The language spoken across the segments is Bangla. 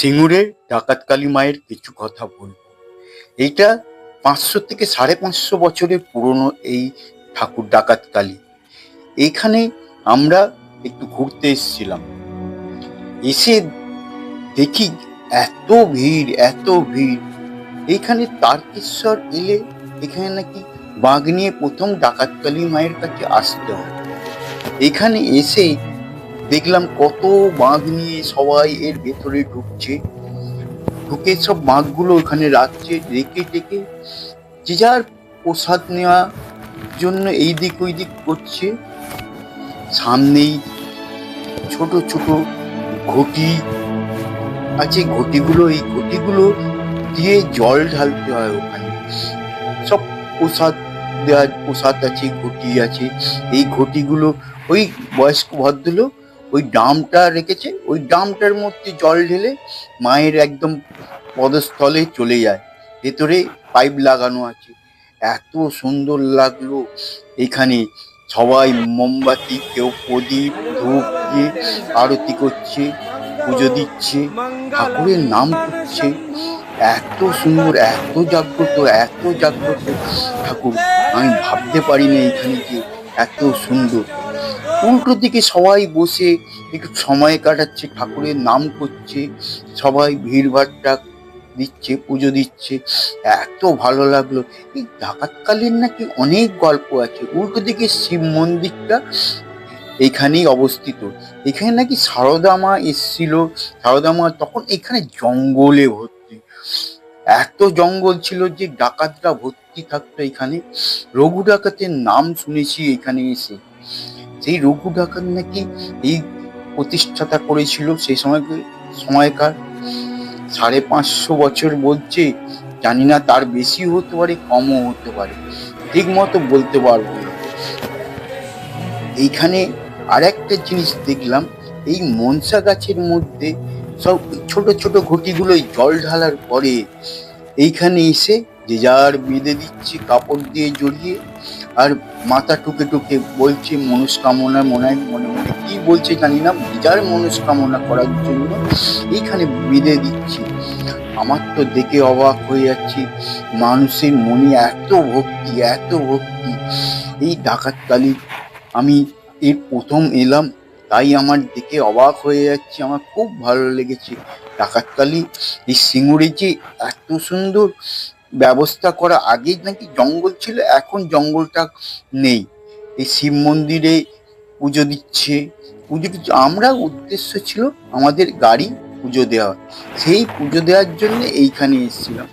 সিঙ্গুরের ডাকাতকালী মায়ের কিছু কথা বলব। এইটা পাঁচশো থেকে সাড়ে পাঁচশো বছরের পুরনো এই ঠাকুর ডাকাতকালী এইখানে আমরা একটু ঘুরতে এসেছিলাম। এসে দেখি এত ভিড় এত ভিড়। এইখানে তারকেশ্বর এলে এখানে নাকি বাঘ নিয়ে প্রথম ডাকাতকালী মায়ের কাছে আসতে হয় এখানে এসে দেখলাম কত বাঘ নিয়ে সবাই এর ভেতরে ঢুকছে। ঢুকে সব বাঘগুলো ওখানে রাখছে রেখে টেকে যে যার প্রসাদ নেওয়ার জন্য এই দিক ওই দিক করছে। সামনেই ছোট ছোট ঘটি আছে, ঘটিগুলো, এই ঘটিগুলো দিয়ে জল ঢালতে হয় ওখানে। সব প্রসাদ দেওয়ার প্রসাদ আছে, ঘটি আছে। এই ঘটিগুলো ওই বয়স্ক ভদ্রলোক ওই ডামটা রেখেছে, ওই ডামটার মধ্যে জল ঢেলে মায়ের একদম পদস্থলে চলে যায়। ভেতরে পাইপ লাগানো আছে। এত সুন্দর লাগল এখানে। সবাই মোমবাতি, কেউ প্রদীপ, ধূপ দিয়ে আরতি করছে, পুজো দিচ্ছে, ঠাকুরের নাম করছে। এত সুন্দর, এত জাগ্রত এত জাগ্রত। ঠাকুর, আমি ভাবতে পারি না এখানে যে এত সুন্দর। উল্টো দিকে সবাই বসে একটু সময় কাটাচ্ছে, ঠাকুরের নাম করছে, সবাই ভিড়ভাড়টা দিচ্ছে, পুজো দিচ্ছে। এত ভালো লাগল। এই ডাকাতকালীন নাকি অনেক গল্প আছে। উল্টো দিকে শিব মন্দিরটা এখানেই অবস্থিত। এখানে নাকি সারদা মা এসছিল। সারদা মা তখন এখানে জঙ্গলে ভর্তি। এত জঙ্গল ছিল যে ডাকাতরা ভর্তি থাকতো এখানে। রঘু ডাকাতের নাম শুনেছি এখানে এসে। সেই রঘু ডাকাত নাকি এই প্রতিষ্ঠাতা করেছিল সেই সময় সময়কার সাড়ে পাঁচশো বছর বলছে, জানি না তার বেশি হতে পারে, কমও হতে পারে। ঠিক মতো বলতে পারব না। এইখানে আর একটা জিনিস দেখলাম, এই মনসা গাছের মধ্যে সব ছোট ছোট ঘটিগুলো জল ঢালার পরে এইখানে এসে যে যার বেঁধে দিচ্ছে, কাপড় দিয়ে জড়িয়ে, আর মাথা টুকে টুকে বলছে মনস্কামনা মনে হয় মনে মনে। কি বলছে জানি না, যার মনস্কামনা করার জন্য এইখানে বেঁধে দিচ্ছে। আমার তো দেখে অবাক হয়ে যাচ্ছি, মানুষের মনে এত ভক্তি এত ভক্তি। এই ডাকাতকালী, আমি এই প্রথম এলাম, তাই আমার দেখে অবাক হয়ে যাচ্ছে, আমার খুব ভালো লেগেছে। ডাকাতকালী, এই সিঙ্গুরে যে এত সুন্দর ব্যবস্থা করা আগে নাকি জঙ্গল ছিল, এখন জঙ্গলটা নেই। এই শিব মন্দিরে পুজো দিচ্ছে পুজো দিচ্ছে। আমরা উদ্দেশ্য ছিল আমাদের গাড়ি পুজো দেওয়া। সেই পুজো দেওয়ার জন্য এইখানে এসেছিলাম।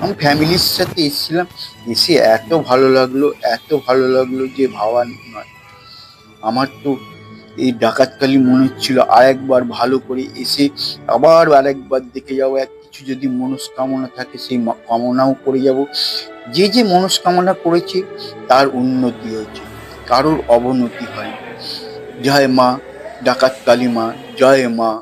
আমি ফ্যামিলির সাথে এসেছিলাম, এসে এত ভালো লাগল, এত ভালো লাগল যে, ভাবা নয়। আমার তো এই ডাকাতকালী মনে হচ্ছিল আর একবার ভালো করে এসে আবার আরেকবার দেখে যাব। এক কিছু যদি মনস্কামনা থাকে সেই কামনাও করে যাব। যে যে মনস্কামনা করেছে তার উন্নতি হয়েছে, কারোর অবনতি হয় জয় মা, ডাকাতকালী মা, জয় মা।